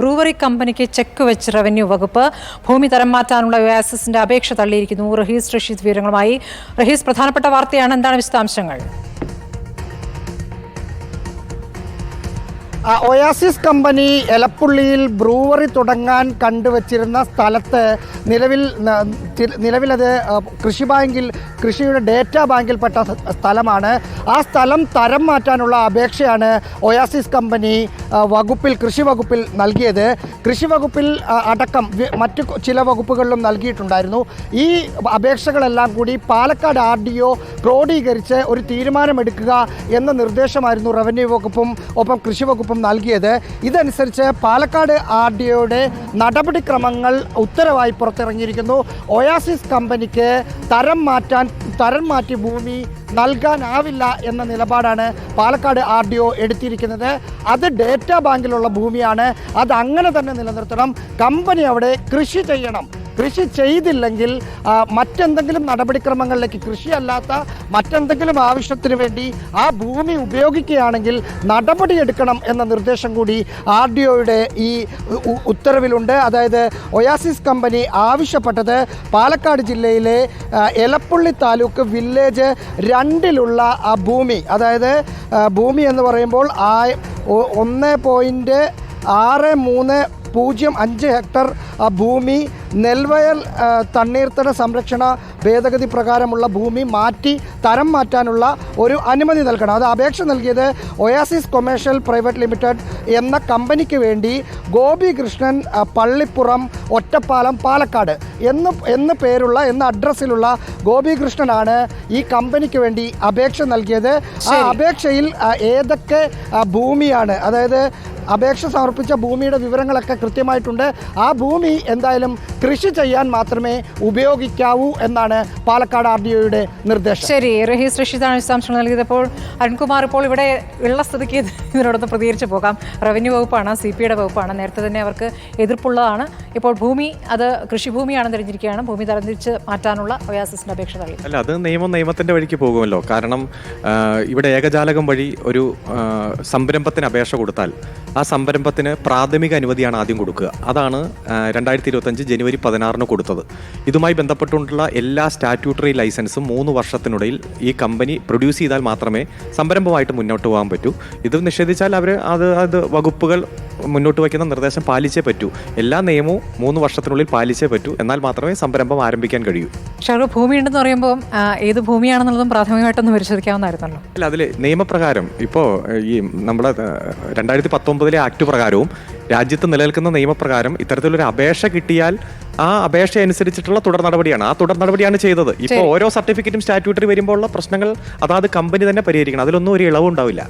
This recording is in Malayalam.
ബ്രൂവറി കമ്പനിക്ക് ചെക്ക് വെച്ച് റവന്യൂ വകുപ്പ് ഭൂമി തരം മാറ്റാനുള്ള ഒയാസിസിന്റെ അപേക്ഷ തള്ളിയിരിക്കുന്നു. റഹീസ് റഷീദ് വിവരങ്ങളുമായി. റഹീസ് പ്രധാനപ്പെട്ട വാർത്തയാണ്. എന്താണ് വിശദാംശങ്ങൾ? ഒയാസിസ് കമ്പനി എലപ്പുള്ളിയിൽ ബ്രൂവറി തുടങ്ങാൻ കണ്ടുവച്ചിരുന്ന സ്ഥലത്ത് നിലവിൽ നിലവിലത് കൃഷി ബാങ്കിൽ കൃഷിയുടെ ഡേറ്റാ ബാങ്കിൽപ്പെട്ട സ്ഥലമാണ്. ആ സ്ഥലം തരം മാറ്റാനുള്ള അപേക്ഷയാണ് ഒയാസിസ് കമ്പനി വകുപ്പിൽ കൃഷി വകുപ്പിൽ നൽകിയത്. കൃഷി വകുപ്പിൽ അടക്കം മറ്റു ചില വകുപ്പുകളിലും നൽകിയിട്ടുണ്ടായിരുന്നു. ഈ അപേക്ഷകളെല്ലാം കൂടി പാലക്കാട് ആർ ഡി ഒ ക്രോഡീകരിച്ച് ഒരു തീരുമാനമെടുക്കുക എന്ന നിർദ്ദേശമായിരുന്നു റവന്യൂ വകുപ്പും ഒപ്പം കൃഷി വകുപ്പും നൽകിയത്. ഇതനുസരിച്ച് പാലക്കാട് ആർ ഡി ഒയുടെ നടപടിക്രമങ്ങൾ ഉത്തരവായി പുറത്തിറങ്ങിയിരിക്കുന്നു. ഒയാസിസ് കമ്പനിക്ക് തരം മാറ്റാൻ തരം മാറ്റി ഭൂമി നൽകാനാവില്ല എന്ന നിലപാടാണ് പാലക്കാട് ആർ ഡി ഒ എടുത്തിരിക്കുന്നത്. അത് ഡേറ്റാ ബാങ്കിലുള്ള ഭൂമിയാണ്. അത് അങ്ങനെ തന്നെ നിലനിർത്തണം. കമ്പനി അവിടെ കൃഷി ചെയ്യണം. കൃഷി ചെയ്തില്ലെങ്കിൽ മറ്റെന്തെങ്കിലും നടപടിക്രമങ്ങളിലേക്ക് കൃഷിയല്ലാത്ത മറ്റെന്തെങ്കിലും ആവശ്യത്തിന് വേണ്ടി ആ ഭൂമി ഉപയോഗിക്കുകയാണെങ്കിൽ നടപടിയെടുക്കണം എന്ന നിർദ്ദേശം കൂടി ആർ ഡി ഒയുടെ ഈ ഉത്തരവിലുണ്ട്. അതായത് ഒയാസിസ് കമ്പനി ആവശ്യപ്പെട്ടത് പാലക്കാട് ജില്ലയിലെ എലപ്പുള്ളി താലൂക്ക് വില്ലേജ് രണ്ടിലുള്ള ആ ഭൂമി അതായത് ഭൂമി എന്ന് പറയുമ്പോൾ ആ ഒന്ന് പോയിന്റ് ആറ് മൂന്ന് പൂജ്യം അഞ്ച് ഹെക്ടർ ഭൂമി നെൽവയൽ തണ്ണീർത്തട സംരക്ഷണ ഭേദഗതി പ്രകാരമുള്ള ഭൂമി മാറ്റി തരം മാറ്റാനുള്ള ഒരു അനുമതി നൽകണം. അത് അപേക്ഷ നൽകിയത് ഒയാസിസ് കൊമേഴ്ഷ്യൽ പ്രൈവറ്റ് ലിമിറ്റഡ് എന്ന കമ്പനിക്ക് വേണ്ടി ഗോപി കൃഷ്ണൻ പള്ളിപ്പുറം ഒറ്റപ്പാലം പാലക്കാട് എന്ന് എന്ന് പേരുള്ള എന്ന അഡ്രസ്സിലുള്ള ഗോപികൃഷ്ണനാണ് ഈ കമ്പനിക്ക് വേണ്ടി അപേക്ഷ നൽകിയത്. ആ അപേക്ഷയിൽ ഏതൊക്കെ ഭൂമിയാണ് അതായത് അപേക്ഷ സമർപ്പിച്ച ഭൂമിയുടെ വിവരങ്ങളൊക്കെ കൃത്യമായിട്ടുണ്ട്. ആ ഭൂമി എന്തായാലും കൃഷി ചെയ്യാൻ മാത്രമേ ഉപയോഗിക്കാവൂ എന്നാണ് പാലക്കാട് ആർ ഡി ഒയുടെ നിർദ്ദേശം? ശരി റഹീസ് റഷീദാണ് വിശദാംശങ്ങൾ നൽകിയപ്പോൾ അരുൺകുമാർ ഇപ്പോൾ ഇവിടെ ഉള്ള സ്ഥിതിക്ക് ഇത് ഇതിനോടൊന്ന് പ്രതികരിച്ചു പോകാം. റവന്യൂ വകുപ്പാണ് സി പി യുടെ വകുപ്പാണ്. നേരത്തെ തന്നെ അവർക്ക് എതിർപ്പുള്ളതാണ്. ഇപ്പോൾ ഭൂമി അത് കൃഷിഭൂമിയാണെന്ന് തിരിഞ്ഞിരിക്കുകയാണ്. ഭൂമി തരംതിരിച്ച് മാറ്റാനുള്ള ഒയാസിസിന്റെ അപേക്ഷ തള്ളി അല്ല അത് നിയമം നിയമത്തിന്റെ വഴിക്ക് പോകുമല്ലോ. കാരണം ഇവിടെ ഏകജാലകം വഴി ഒരു സംരംഭത്തിന് അപേക്ഷ കൊടുത്താൽ ആ സംരംഭത്തിന് പ്രാഥമിക അനുമതിയാണ് ആദ്യം കൊടുക്കുക. അതാണ് രണ്ടായിരത്തി ഇരുപത്തഞ്ച് ജനുവരി പതിനാറിന് കൊടുത്തത്. ഇതുമായി ബന്ധപ്പെട്ടുകൊണ്ടുള്ള എല്ലാ സ്റ്റാറ്റ്യൂട്ടറി ലൈസൻസും മൂന്ന് വർഷത്തിനുള്ളിൽ ഈ കമ്പനി പ്രൊഡ്യൂസ് ചെയ്താൽ മാത്രമേ സംരംഭമായിട്ട് മുന്നോട്ട് പോകാൻ പറ്റൂ. ഇത് നിഷേധിച്ചാൽ അവർ അത് അത് വകുപ്പുകൾ മുന്നോട്ട് വയ്ക്കുന്ന നിർദ്ദേശം പാലിച്ചേ പറ്റൂ. എല്ലാ നിയമവും മൂന്ന് വർഷത്തിനുള്ളിൽ പാലിച്ചേ പറ്റൂ. എന്നാൽ മാത്രമേ സംരംഭം ആരംഭിക്കാൻ കഴിയൂ. ഷാറു ഭൂമി ഉണ്ടെന്ന് പറയുമ്പോൾ ഏത് ഭൂമിയാണെന്നുള്ളതും പ്രാഥമികമായിട്ടൊന്ന് പരിശോധിക്കാവുന്നതായിരുന്നല്ലോ അല്ല അതിൽ നിയമപ്രകാരം ഇപ്പോൾ ഈ നമ്മുടെ രണ്ടായിരത്തി പത്തൊമ്പതിലെ ആക്ട് പ്രകാരവും രാജ്യത്ത് നിലനിൽക്കുന്ന നിയമപ്രകാരം ഇത്തരത്തിലൊരു അപേക്ഷ കിട്ടിയാൽ ആ അപേക്ഷ അനുസരിച്ചിട്ടുള്ള തുടർ നടപടിയാണ്. ആ തുടർ നടപടിയാണ് ചെയ്തത്. ഇപ്പോൾ ഓരോ സർട്ടിഫിക്കറ്റും സ്റ്റാറ്റ്യൂട്ടറി വരുമ്പോൾ ഉള്ള പ്രശ്നങ്ങൾ അതാത് കമ്പനി തന്നെ പരിഹരിക്കണം. അതിലൊന്നും ഒരു ഇളവുണ്ടാവില്ല